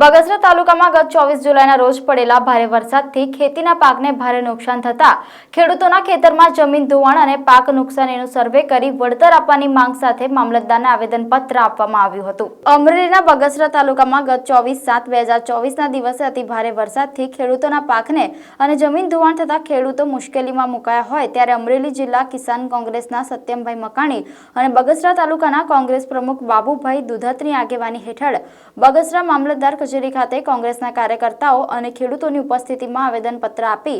બગસરા તાલુકામાં ગત ચોવીસ જુલાઈના રોજ પડેલા ભારે વરસાદથી ખેતીના પાકને ભારે નુકસાન થતા ખેડૂતોના ખેતરમાં જમીન ધોવાણ અને પાક નુકસાનીનું સર્વે કરી વળતર આપવાની માંગ સાથે મામલતદારને આવેદનપત્ર આપવામાં આવ્યું હતું. અમરેલીના બગસરા તાલુકામાં ગત ચોવીસ સાત બે હજાર ચોવીસના દિવસે અતિ ભારે વરસાદથી ખેડૂતોના પાકને અને જમીન ધોવાણ થતા ખેડૂતો મુશ્કેલીમાં મુકાયા હોય ત્યારે અમરેલી જિલ્લા કિસાન કોંગ્રેસના સત્યમભાઈ મકાણી અને બગસરા તાલુકાના કોંગ્રેસ પ્રમુખ બાબુભાઈ દુધતની આગેવાની હેઠળ બગસરા મામલતદાર કચેરી ખાતે કોંગ્રેસના કાર્યકર્તાઓ અને ખેડૂતોની ઉપસ્થિતિમાં આવેદનપત્ર આપી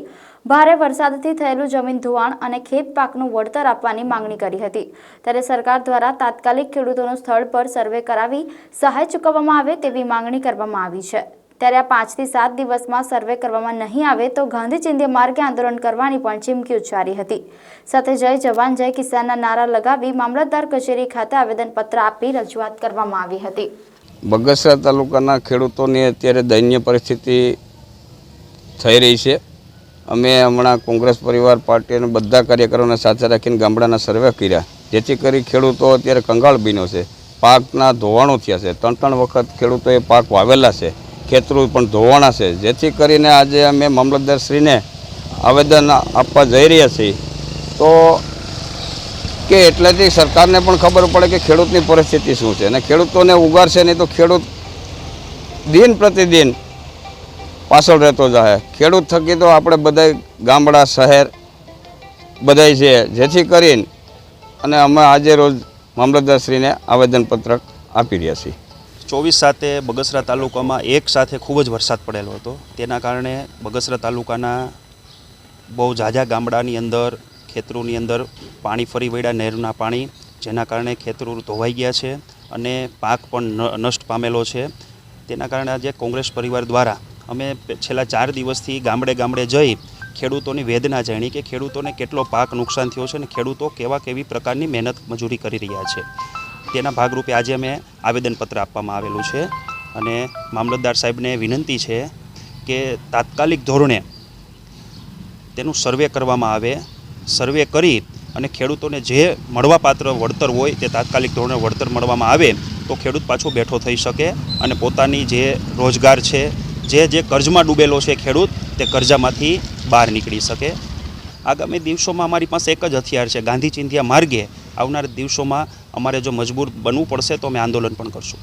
ભારે વરસાદથી થયેલું જમીન ધોવાણ અને ખેત પાકનું વળતર આપવાની માંગણી કરી હતી. ત્યારે સરકાર દ્વારા તાત્કાલિક ખેડૂતોનું સ્થળ પર સર્વે કરાવી સહાય ચૂકવવામાં આવે તેવી માંગણી કરવામાં આવી છે. ત્યારે આ પાંચથી સાત દિવસમાં સર્વે કરવામાં નહીં આવે તો ગાંધી ચિંધ્ય માર્ગે આંદોલન કરવાની પણ ચીમકી ઉચ્ચારી હતી. સાથે જય જવાન, જય કિસાનના નારા લગાવી મામલતદાર કચેરી ખાતે આવેદનપત્ર આપી રજૂઆત કરવામાં આવી હતી. બગસરા તાલુકાના ખેડૂતોની અત્યારે દયનીય પરિસ્થિતિ થઈ રહી છે. અમે હમણાં કોંગ્રેસ પરિવાર પાર્ટી અને બધા કાર્યકરોને સાથે રાખીને ગામડાના સર્વે કર્યા. જેથી કરી ખેડૂતો અત્યારે કંગાળ બીનો છે. પાકના ધોવાણો થયા છે. ત્રણ ત્રણ વખત ખેડૂતોએ પાક વાવેલા છે. ખેતરું પણ ધોવાણા છે. જેથી કરીને આજે અમે મામલતદારશ્રીને આવેદન આપવા જઈ રહ્યા છીએ. તો કે એટલેથી સરકારને પણ ખબર પડે કે ખેડૂતની પરિસ્થિતિ શું છે. અને ખેડૂતોને ઉગારશે નહીં તો ખેડૂત દિન પ્રતિદિન પાછળ રહેતો જાય. ખેડૂત થકી તો આપણે બધા ગામડા, શહેર બધાય છે. જેથી કરીને અને અમે આજે રોજ મામલતદારશ્રીને આવેદનપત્રક આપી રહ્યા છીએ. ચોવીસ સાતે બગસરા તાલુકામાં એક સાથે ખૂબ જ વરસાદ પડેલો હતો. તેના કારણે બગસરા તાલુકાના બહુ ઝાઝા ગામડાની અંદર ખેતરોની અંદર પાણી ફરી વળ્યા નહેરના પાણી, જેના કારણે ખેતરો ધોવાઈ ગયા છે અને પાક પણ નષ્ટ પામેલો છે. તેના કારણે આજે કોંગ્રેસ પરિવાર દ્વારા અમે છેલ્લા ચાર દિવસથી ગામડે ગામડે જઈ ખેડૂતોની વેદના જાણી કે ખેડૂતોને કેટલો પાક નુકસાન થયો છે અને ખેડૂતો કેવા કેવી પ્રકારની મહેનત મજૂરી કરી રહ્યા છે. તેના ભાગરૂપે આજે અમે આવેદનપત્ર આપવામાં આવેલું છે અને મામલતદાર સાહેબને વિનંતી છે કે તાત્કાલિક ધોરણે તેનું સર્વે કરવામાં આવે સર્વે કરી અને ખેડૂતોને જે મળવાપાત્ર વળતર હોય તે તાત્કાલિક ધોરણે વળતર મળવામાં આવે તો ખેડૂત પાછો બેઠો થઈ શકે અને પોતાની જે રોજગાર છે, જે જે કર્જમાં ડૂબેલો છે ખેડૂત, તે કર્જામાંથી બહાર નીકળી શકે. આગામી દિવસોમાં અમારી પાસે એક જ હથિયાર છે, ગાંધી ચિંધ્યા માર્ગે. આવનાર દિવસોમાં અમારે જો મજબૂર બનવું પડશે તો અમે આંદોલન પણ કરશું.